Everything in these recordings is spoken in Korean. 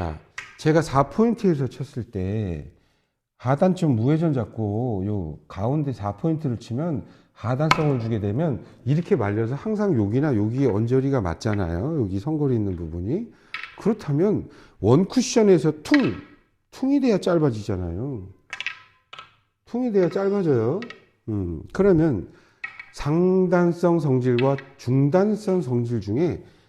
자, 제가 4포인트에서 쳤을 때 하단점 무회전 잡고 요 가운데 4포인트를 치면 하단성을 주게 되면 이렇게 말려서 항상 여기나 여기 언저리가 맞잖아요. 여기 선거리 있는 부분이. 그렇다면 원 쿠션에서 퉁, 퉁이 돼야 짧아지잖아요. 퉁이 돼야 짧아져요. 음, 그러면 상단성 성질과 중단성 성질 중에 어,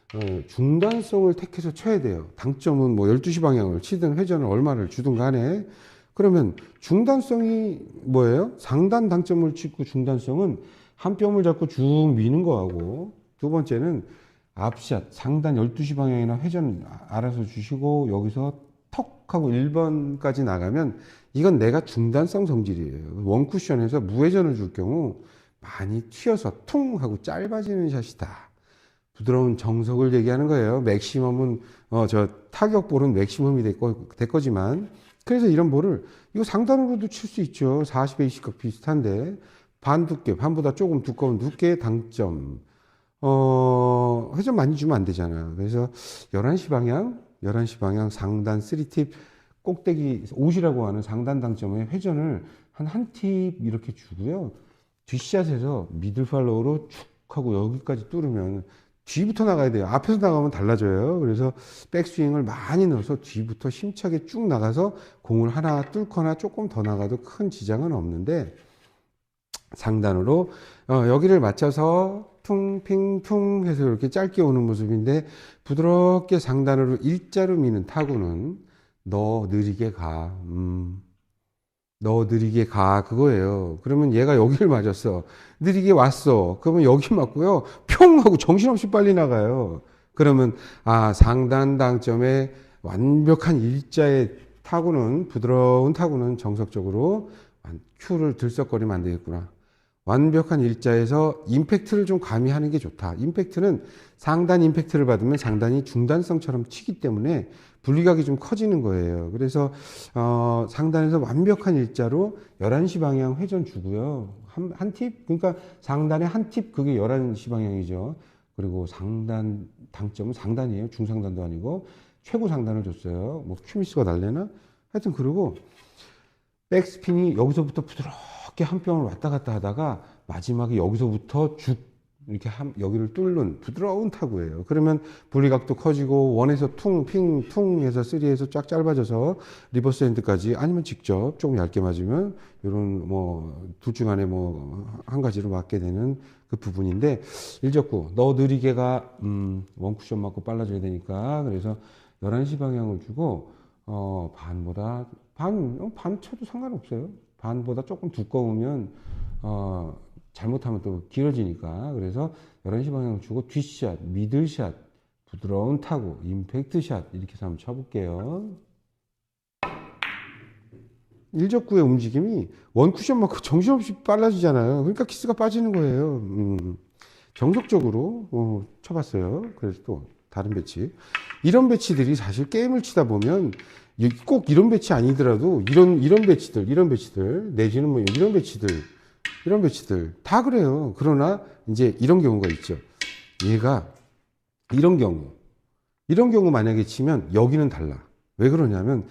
중단성을 택해서 쳐야 돼요. 당점은 뭐 12시 방향을 치든 회전을 얼마를 주든 간에 그러면 중단성이 뭐예요? 상단 당점을 찍고 중단성은 한 뼘을 잡고 쭉 미는 거하고 두 번째는 앞샷 상단 12시 방향이나 회전 알아서 주시고 여기서 턱 하고 1번까지 나가면 이건 내가 중단성 성질이에요. 원쿠션에서 무회전을 줄 경우 많이 튀어서 퉁 하고 짧아지는 샷이다. 부드러운 정석을 얘기하는 거예요. 맥시멈은 어 저 타격 볼은 맥시멈이 될, 거, 될 거지만 그래서 이런 볼을 이거 상단으로도 칠 수 있죠. 40에 20각 비슷한데 반 두께, 반보다 조금 두꺼운 두께 당점. 어, 회전 많이 주면 안 되잖아. 그래서 11시 방향, 11시 방향 상단 3팁 꼭대기 옷이라고 하는 상단 당점에 회전을 한 한 팁 이렇게 주고요. 뒷샷에서 미들 팔로우로 쭉 하고 여기까지 뚫으면 뒤부터 나가야 돼요. 앞에서 나가면 달라져요. 그래서 백스윙을 많이 넣어서 뒤부터 힘차게 쭉 나가서 공을 하나 뚫거나 조금 더 나가도 큰 지장은 없는데 상단으로 어, 여기를 맞춰서 퉁핑퉁 해서 이렇게 짧게 오는 모습인데 부드럽게 상단으로 일자로 미는 타구는 너 느리게 가. 음. 너 느리게 가 그거예요. 그러면 얘가 여기를 맞았어. 느리게 왔어. 그러면 여기 맞고요. 평 하고 정신없이 빨리 나가요. 그러면 아 상단 당점에 완벽한 일자의 타구는 부드러운 타구는 정석적으로 큐를 들썩거리면 안 되겠구나. 완벽한 일자에서 임팩트를 좀 가미하는 게 좋다. 임팩트는 상단 임팩트를 받으면 상단이 중단성처럼 치기 때문에 분리각이 좀 커지는 거예요. 그래서 어, 상단에서 완벽한 일자로 11시 방향 회전 주고요. 한, 한 팁? 그러니까 상단에 한 팁 그게 11시 방향이죠. 그리고 상단 당점은 상단이에요. 중상단도 아니고 최고 상단을 줬어요. 뭐 큐미스가 달래나? 하여튼 그러고 백스핀이 여기서부터 부드 럽게 한 뼘을 왔다 갔다 하다가 마지막에 여기서부터 쭉 이렇게 한, 여기를 뚫는 부드러운 타구예요. 그러면 분리각도 커지고 원에서 퉁, 핑, 퉁 해서 쓰리에서 쫙 짧아져서 리버스 핸드까지 아니면 직접 조금 얇게 맞으면 이런 뭐 둘 중 안에 뭐 한 가지로 맞게 되는 그 부분인데 일적구 너 느리게가 음, 원 쿠션 맞고 빨라져야 되니까 그래서 11시 방향을 주고 어, 반보다 반, 어, 반 쳐도 상관없어요. 반보다 조금 두꺼우면 어, 잘못하면 또 길어지니까 그래서 11시 방향을 주고 뒷샷, 미들샷, 부드러운 타구, 임팩트샷 이렇게 해서 한번 쳐볼게요. 일적구의 움직임이 원쿠션 맞고 정신없이 빨라지잖아요. 그러니까 키스가 빠지는 거예요. 음, 정석적으로 어, 쳐봤어요. 그래서 또 다른 배치. 이런 배치들이 사실 게임을 치다 보면 이- 꼭 이런 배치 아니더라도 이런 이런 배치들, 이런 배치들 내지는 뭐 이런 배치들 이런 배치들 다 그래요. 그러나 이제 이런 경우가 있죠. 얘가 이런 경우, 이런 경우 만약에 치면 여기는 달라. 왜 그러냐면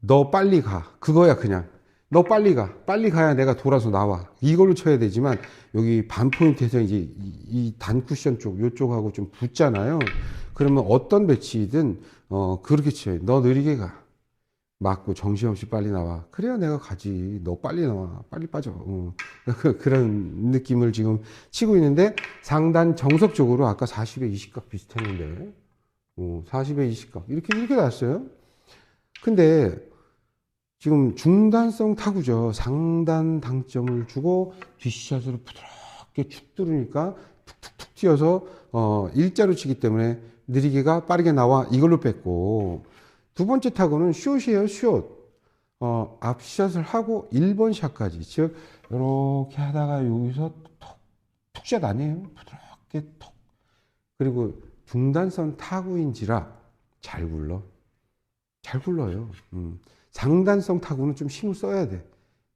너 빨리 가. 그거야 그냥. 너 빨리 가. 빨리 가야 내가 돌아서 나와. 이걸로 쳐야 되지만 여기 반 포인트에서 이제 이- 이 단 쿠션 쪽, 요쪽하고 좀 붙잖아요. 그러면 어떤 배치든 어 그렇게 쳐요. 너 느리게 가. 맞고 정신없이 빨리 나와. 그래야 내가 가지. 너 빨리 나와. 빨리 빠져. 어. 그- 그런 느낌을 지금 치고 있는데 상단 정석적으로 아까 40에 20각 비슷했는데 어, 40에 20각 이렇게 이렇게 났어요. 근데 지금 중단성 타구죠. 상단 당점을 주고 뒷샷으로 부드럽게 축 뚫으니까 툭툭툭 튀어서 어, 일자로 치기 때문에 느리게가 빠르게 나와 이걸로 뺐고 두 번째 타구는 숏이에요, 숏. 어, 앞샷을 하고 1번 샷까지. 즉, 이렇게 하다가 여기서 톡, 툭샷 아니에요? 부드럽게 톡. 그리고 중단선 타구인지라 잘 굴러. 잘 굴러요. 음. 상단성 타구는 좀 힘을 써야 돼.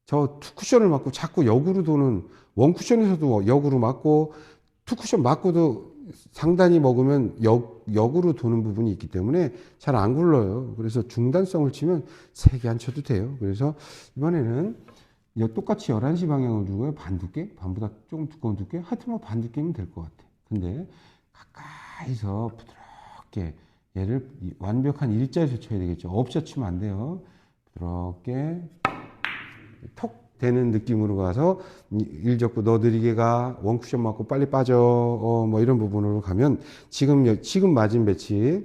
저 투쿠션을 맞고 자꾸 역으로 도는 원쿠션에서도 역으로 맞고 투쿠션 맞고도 상단이 먹으면 역, 역으로 도는 부분이 있기 때문에 잘 안 굴러요. 그래서 중단성을 치면 세게 안 쳐도 돼요. 그래서 이번에는 이 똑같이 11시 방향을 두고요. 반 두께? 반보다 조금 두꺼운 두께? 하여튼 뭐 반 두께면 될 것 같아. 근데 가까이서 부드럽게 얘를 이- 완벽한 일자에서 쳐야 되겠죠. 업샷 치면 안 돼요. 부드럽게 톡 되는 느낌으로 가서 이- 일 접고 너드리게 가 원쿠션 맞고 빨리 빠져 어, 뭐 이런 부분으로 가면 지금 여- 지금 맞은 배치